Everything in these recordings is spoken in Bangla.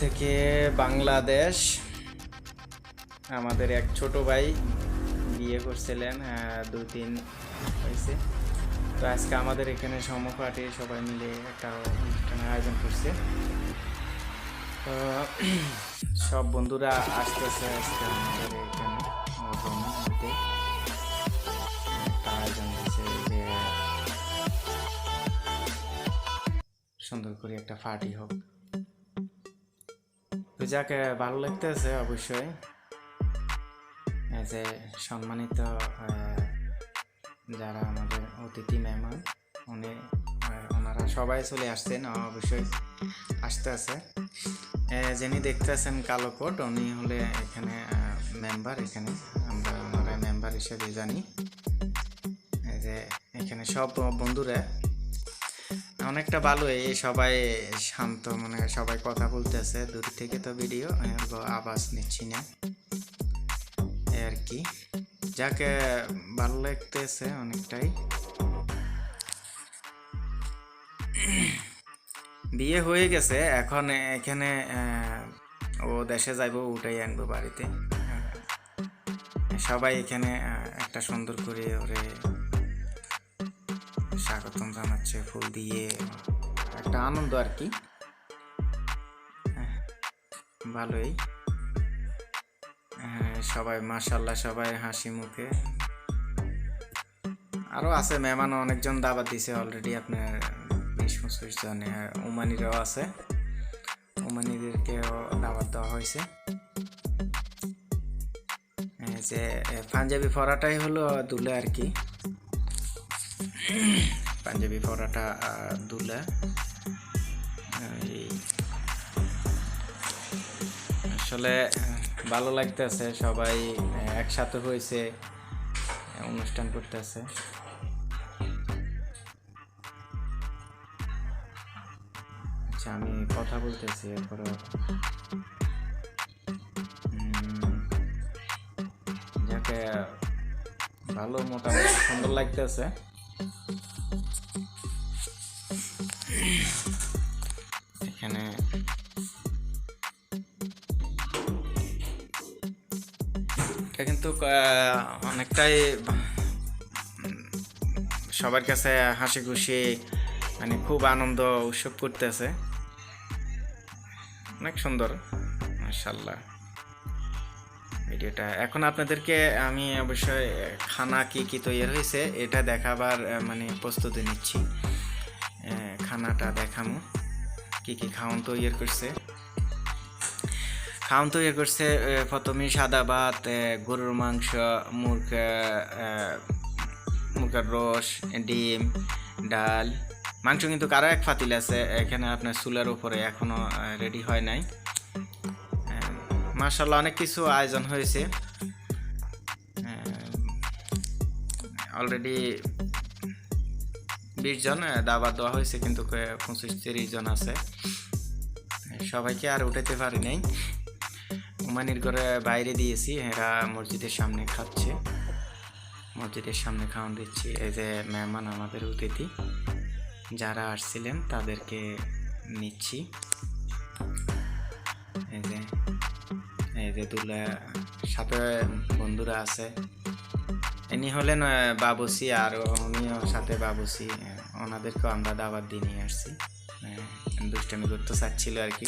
থেকে বাংলাদেশ। আমাদের এক ছোট ভাই বিয়ে করছিলেন আহ, দু দিন হয়েছে। তো আজকে আমাদের এখানে সমপাঠে সবাই মিলে একটা অনুষ্ঠানের আয়োজন করছে। তো সব বন্ধুরা আসতেছে আজকে আমাদের এখানে আয়োজন যে সুন্দর করে একটা পার্টি হোক। যাকে ভালো লাগতেছে অবশ্যই। যে সম্মানিত যারা আমাদের অতিথি মেহমান, উনি ওনারা সবাই চলে আসছেন অবশ্যই আসতে আছে। যিনি দেখতেছেন কালো কোট, উনি হলে এখানে মেম্বার এখানে আমরা ওনারা মেম্বার হিসেবে জানি। যে এখানে সব বন্ধুরা অনেকটা ভালো এই সবাই শান্ত মানে সবাই কথা বলতেছে। দূর থেকে তো ভিডিও আওয়াজ নিচ্ছি না। আর কি। যাকে ভালো লাগতেছে অনেকটাই। বিয়ে হয়ে গেছে, এখন এখানে ও দেশে যাইব, ওটাই আনব বাড়িতে। সবাই এখানে একটা সুন্দর করে ওরে স্বাগতম জানাচ্ছে ফুল দিয়ে। একটা আনন্দ আর কি। হ্যাঁ, ভালোই। হ্যাঁ, সবাই মাশাল্লাহ সবাই হাসি মুখে। আরও আছে মেহমানও অনেকজন দাবাত দিছে অলরেডি আপনার বিশ পঁচিশ জনে আর ওমানিরাও আছে। ওমানিদেরকেও দাবাত দেওয়া হয়েছে। যে পাঞ্জাবি পরাটাই হলো দুলে আর কি। পাঞ্জাবি পরাটা দুলা। আসলে ভালো লাগতেছে, সবাই একসাথে হয়েছে অনুষ্ঠান করতেছে। আচ্ছা আমি কথা বলতেছি, এরপরে যাকে ভালো, মোটামুটি সুন্দর লাগতেছে। এখানে এটা কিন্তু অনেকটাই সবার কাছে হাসি খুশি মানে খুব আনন্দ উৎসব করতেছে। অনেক সুন্দর মার্শাল্লাহ ভিডিওটা এখন আপনাদেরকে আমি অবশ্যই খানা কি কি তৈরি হয়েছে, এটা দেখাবার মানে প্রস্তুতি নিচ্ছি। খানাটা দেখামু, কি কি খাওয়ান তৈরি করছে। খাওয়ান তৈরি করছে প্রথমে সাদা ভাত গরুর মাংস, মুরগা মুরগার রস, ডিম, ডাল। মাংস কিন্তু কারও এক ফাতিল আছে, এখানে আপনার চুলার উপরে এখনও রেডি হয় নাই। মার্শাল্লাহ অনেক কিছু আয়োজন হয়েছে। অলরেডি বিশ জন দাওয়াত দেওয়া হয়েছে, কিন্তু পঁচিশ তিরিশ জন আছে। সবাইকে আর উঠাতে পারি নাই। উমানির ঘরে বাইরে দিয়েছি, এরা মসজিদের সামনে খাচ্ছে। মসজিদের সামনে খাওয়ান দিচ্ছি, এই যে মেহমান আমাদের অতিথি। যারা আসছিলেন, তাদেরকে নিচ্ছি। এই সাথে বন্ধুরা আছে। এনি হলেন বাবুসি আর উনিও সাথে বাবুসি। ওনাদেরকেও আমরা দাবার দিয়ে নিয়ে আসছি। দুষ্টামি করতে চাচ্ছিল আর কি।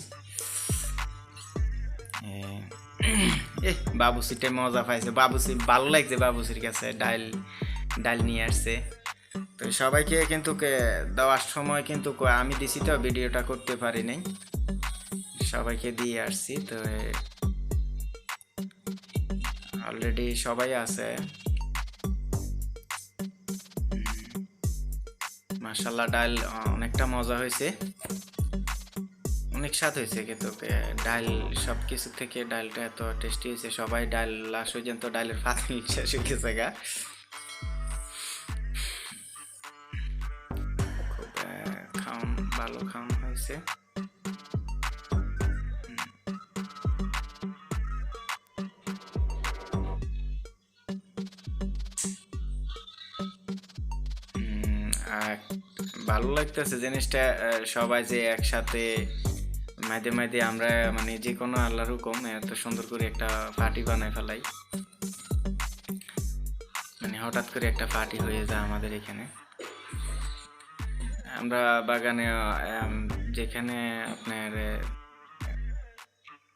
এ বাবুসিটা মজা পাইছে। বাবুসি ভালো লাগছে বাবুসির কাছে ডাল ডাল নিয়ে আসছে। তো সবাইকে কিন্তু দেওয়ার সময় কিন্তু আমি দিছি তো, ভিডিওটা করতে পারি নাই। সবাইকে দিয়ে আসছি, তো অলরেডি সবাই আছে। মার্শাল্লাহ ডাল অনেকটা মজা হয়েছে। অনেক স্বাদ হয়েছে কিন্তু ডাল সব কিছু থেকে ডালটা এত টেস্টি হয়েছে। সবাই ডাল লাস্ট পর্যন্ত ডালের ফাতিল শেষ হয়ে গেছে গা। খুব এ, খাওন ভালো খাওন হয়েছে। ভালো লাগতেছে জিনিসটা সবাই যে একসাথে মাঝে মাঝে আমরা মানে যে কোনো আল্লাহর হুকুম এত সুন্দর করে একটা পার্টি বানায় ফেলাই। মানে হঠাৎ করে একটা পার্টি হয়ে যায় আমাদের এখানে। আমরা বাগানে যেখানে আপনার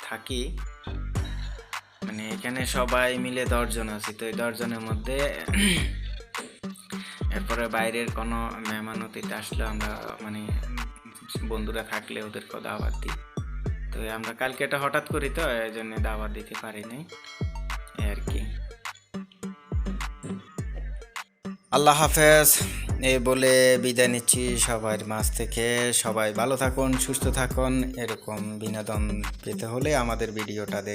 থাকি মানে এখানে সবাই মিলে দশজন আছি। তো এই দশজনের মধ্যে এরপরে বাইরের কোনো মেহমান অতিথি আসলে আমরা মানে বন্ধুরা থাকলে ওদেরকে দাওয়াত দিই। তো আমরা কালকে এটা হঠাৎ করি তো এই জন্য দাওয়াত দিতে পারিনি আর কি। আল্লাহ হাফেজ এই বলে বিদায় নিচ্ছি সবার মাছ থেকে। সবাই ভালো থাকুন, সুস্থ থাকুন, এরকম বিনোদন পেতে হলে আমাদের ভিডিওটা